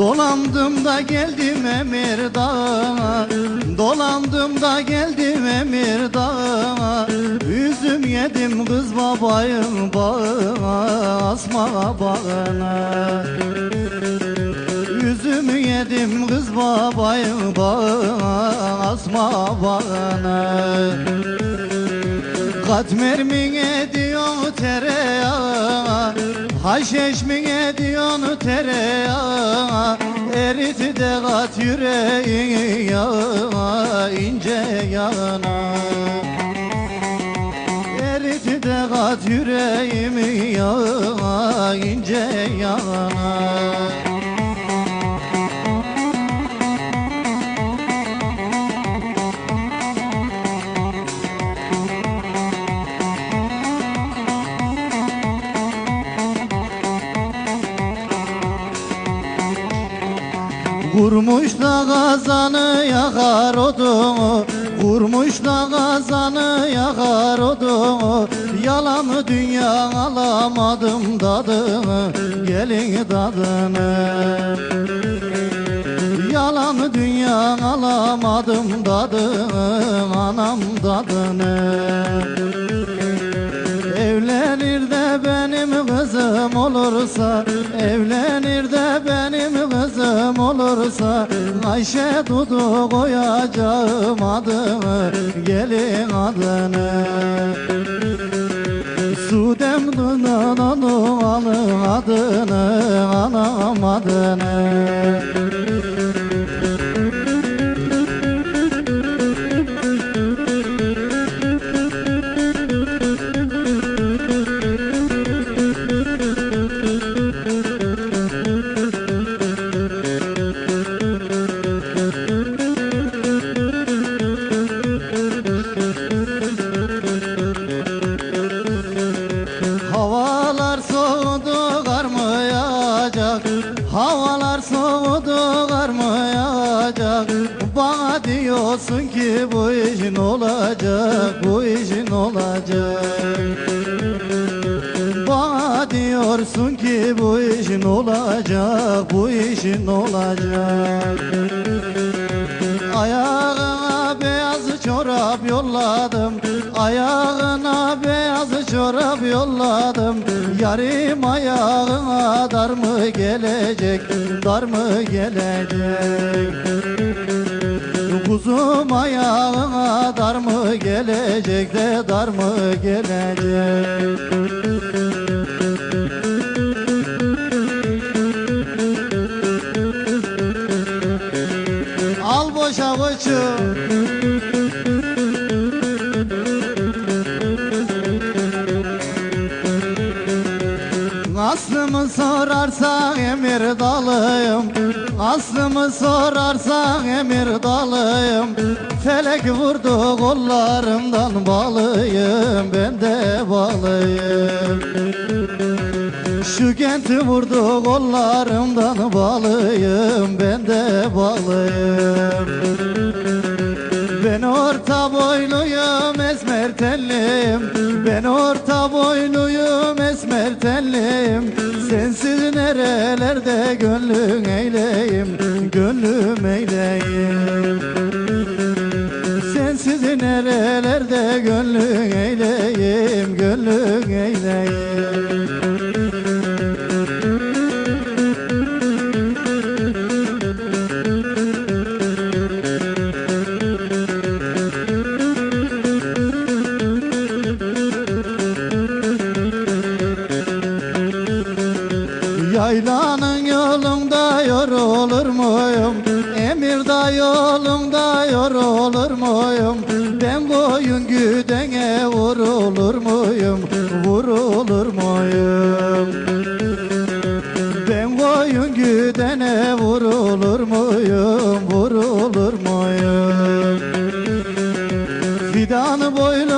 Dolandım da geldim Emir Dolandım da geldim Emir Dağı Üzüm yedim kız babayım bağı Asma bağına Üzümü yedim kız babayım bağı Asma bağına Katmer mi ediyorsun tereyağı Haşeş mi ediyorsun tereyağı Eriti de kat yüreğin yağı ince yana. Eriti de kat yüreğimi yağı ince yana Kurmuş da kazanı yakar odunu Kurmuş da kazanı yakar odunu. Yalanı dünya alamadım tadını Gelin tadını Yalanı dünya alamadım tadını Anam tadını Evlenir de benim kızım olursa Evlenir de benim kızım olursa Ayşe Dudu koyacağım adını Gelin adını. Sudem Duda'nın alın adını Anam adını Diyorsun ki bu işin olacak Bu işin olacak. Bana diyorsun ki bu işin olacak Bu işin olacak. Ayağına beyaz çorap yolladım Ayağına beyaz çorap yolladım. Yarim ayağına dar mı gelecek Dar mı gelecek Kuzum ayağına dar mı gelecek de dar mı gelecek? Al boşa koçum Aslımı sorarsan emir dalıyım. Aslımı sorarsan emir dalıyım. Felek vurdu kollarımdan balıyım. Ben de balıyım. Şu kenti vurdu kollarımdan balıyım. Ben de balıyım Sensiz nerelerde gönlüm eyleyim Gönlüm eyleyim? Sensiz nerelerde gönlüm eyleyim Yaylanın yolunda yorulur muyum? Emirda yolunda yorulur muyum? Ben koyun güdene vurulur muyum? Vurulur muyum? Ben koyun güdene vurulur muyum? Vurulur muyum? Fidanı boylum kale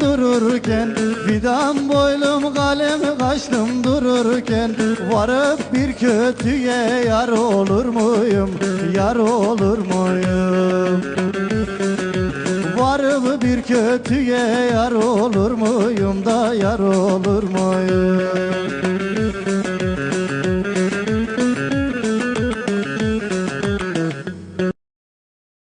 dururken Fidan boylum kalem kaşlım dururken. Varıp bir kötüye yar olur muyum Yar olur muyum? Varıp bir kötüye yar olur muyum da yar olur muyum